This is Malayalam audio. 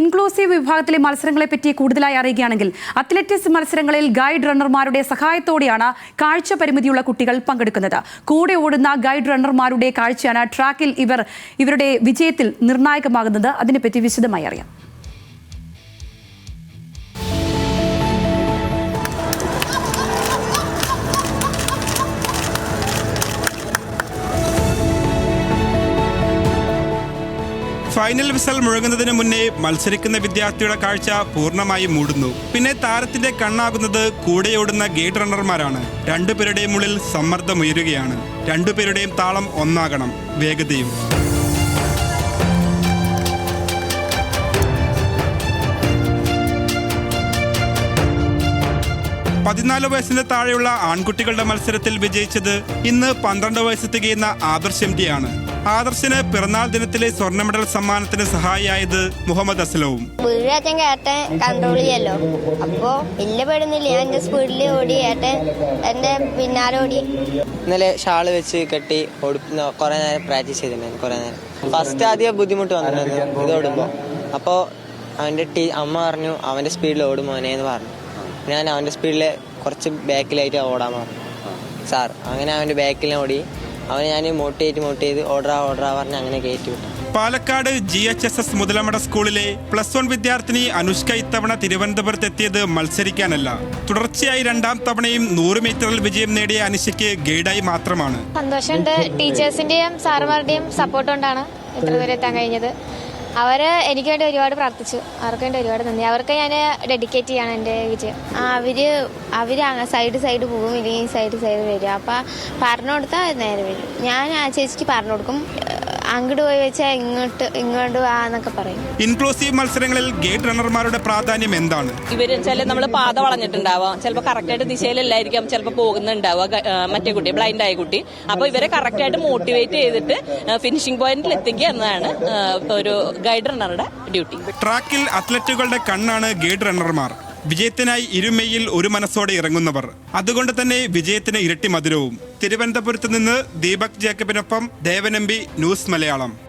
ഇൻക്ലൂസീവ് വിഭാഗത്തിലെ മത്സരങ്ങളെപ്പറ്റി കൂടുതലായി അറിയുകയാണെങ്കിൽ അത്ലറ്റിക്സ് മത്സരങ്ങളിൽ ഗൈഡ് റണ്ണർമാരുടെ സഹായത്തോടെയാണ് കാഴ്ച പരിമിതിയുള്ള കുട്ടികൾ പങ്കെടുക്കുന്നത്. കൂടെ ഓടുന്ന ഗൈഡ് റണ്ണർമാരുടെ കാഴ്ചയാണ് ട്രാക്കിൽ ഇവർ ഇവരുടെ വിജയത്തിൽ നിർണായകമാകുന്നത്. അതിനെപ്പറ്റി വിശദമായി അറിയാം. ഫൈനൽ വിസൽ മുഴങ്ങുന്നതിന് മുന്നേ മത്സരിക്കുന്ന വിദ്യാർത്ഥിയുടെ കാഴ്ച പൂർണമായും മൂടുന്നു. പിന്നെ താരത്തിന്റെ കണ്ണാകുന്നത് കൂടെയോടുന്ന ഗേറ്റ് റണ്ണർമാരാണ്. രണ്ടുപേരുടെയും ഉള്ളിൽ സമ്മർദ്ദം ഉയരുകയാണ് രണ്ടുപേരുടെയും താളം ഒന്നാകണം വേഗതയും പതിനാല് വയസ്സിന് താഴെയുള്ള ആൺകുട്ടികളുടെ മത്സരത്തിൽ വിജയിച്ചത് ഇന്ന് പന്ത്രണ്ട് വയസ്സ് തികയുന്ന ആദർശ് എം ആണ്. ആദർശിന് പിറന്നാൾ ദിനത്തിലെ സ്വർണ മെഡൽ സമ്മാനത്തിന് സഹായിയായത് മുഹമ്മദ് അസ്ലവും. വീഴാറ്റം കയറ്റൻ കൺട്രോൾ ചെയ്യല്ലോ അപ്പോ വലിയ പേടുന്നില്ല. ഞാൻ എന്റെ സ്പീഡിൽ ഓടി ഏട്ടൻ എന്റെ പിന്നാലെ ഓടി. ഇന്നലെ ഷാൾ വെച്ച് കെട്ടി ഓടിക്കുന്ന കുറെ നേരം പ്രാക്ടീസ് ചെയ്തിട്ടുണ്ടായിരുന്നു കുറെ നേരം. ഫസ്റ്റ് ആദ്യം ബുദ്ധിമുട്ട് വന്നിട്ടുണ്ടായിരുന്നു ഇത് ഓടുമ്പോ. അപ്പോ അവന്റെ ടീ അമ്മ പറഞ്ഞു അവന്റെ സ്പീഡിൽ ഓടും മോനെ എന്ന് പറഞ്ഞു. ഞാൻ അവന്റെ സ്പീഡിൽ കുറച്ച് ബാക്കിലായിട്ട് ഓടാൻ പറഞ്ഞു. സാർ അങ്ങനെ അവന്റെ ബാക്കിൽ ഓടി. അവനെ ഞാൻ മോട്ടിവേറ്റ് മോട്ടിവേറ്റ് ഓർഡറാ ഓർഡറാ പറഞ്ഞ് അങ്ങനെ കയറ്റി വിട്ടു. Palakkad G H S S Muthalamada സ്കൂളിലെ പ്ലസ് വൺ വിദ്യാർത്ഥിനി അനുഷ്ക ഇത്തവണ തിരുവനന്തപുരത്ത് എത്തിയത് മത്സരിക്കാനല്ല. തുടർച്ചയായി രണ്ടാം തവണയും നൂറ് മീറ്ററിൽ വിജയം നേടിയ അനുഷയ്ക്ക് ഗൈഡായി മാത്രമാണ്. സന്തോഷമുണ്ട്. ടീച്ചേഴ്സിന്റെയും സാറുമാരുടെയും സപ്പോർട്ട് കൊണ്ടാണ് ഇത്ര ദൂരെ എത്താൻ കഴിഞ്ഞത്. അവർ എനിക്ക് വേണ്ടി ഒരുപാട് പ്രാർത്ഥിച്ചു. അവർക്ക് വേണ്ടി ഒരുപാട് നന്ദി. അവർക്ക് ഞാൻ ഡെഡിക്കേറ്റ് ചെയ്യാണ് എന്റെ വിജയം. അവർ അവർ സൈഡ് സൈഡ് പോകും ഇല്ലെങ്കിൽ സൈഡ് സൈഡ് വരും. അപ്പൊ പറഞ്ഞു കൊടുത്താൽ നേരെ വരും. ഞാൻ ആ ചേച്ചിക്ക് പറഞ്ഞു കൊടുക്കും. അങ്ങോട്ട് പോയി വെച്ചാൽ ഇങ്ങോട്ട് ഇങ്ങോട്ട് വാ എന്നൊക്കെ പറയും. ഇൻക്ലൂസീവ് മത്സരങ്ങളിൽ ഗേറ്റ് റണ്ണർമാരുടെ പ്രാധാന്യം എന്താണ്? ഇവർ ചില നമ്മൾ പാത വളഞ്ഞിട്ടുണ്ടാവാം. ചിലപ്പോൾ കറക്റ്റായിട്ട് ദിശയിലല്ലായിരിക്കാം ചിലപ്പോൾ പോകുന്നുണ്ടാവുക മറ്റേ കുട്ടി ബ്ലൈൻഡ് ആയ കുട്ടി. അപ്പോൾ ഇവരെ കറക്റ്റായിട്ട് മോട്ടിവേറ്റ് ചെയ്തിട്ട് ഫിനിഷിംഗ് പോയിന്റിൽ എത്തിക്കുക എന്നതാണ് ഒരു ഗൈഡ് റണ്ണറുടെ ഡ്യൂട്ടി ട്രാക്കിൽ അത്ലറ്റുകളുടെ കണ്ണാണ് ഗേറ്റ് റണ്ണർമാർ വിജയത്തിനായി ഇരുമയിൽ ഒരു മനസ്സോടെ ഇറങ്ങുന്നവർ. അതുകൊണ്ട് തന്നെ വിജയത്തിന് ഇരട്ടി മധുരവും. തിരുവനന്തപുരത്ത് നിന്ന് ദീപക് ജേക്കബിനൊപ്പം ദേവനമ്പി ന്യൂസ് മലയാളം.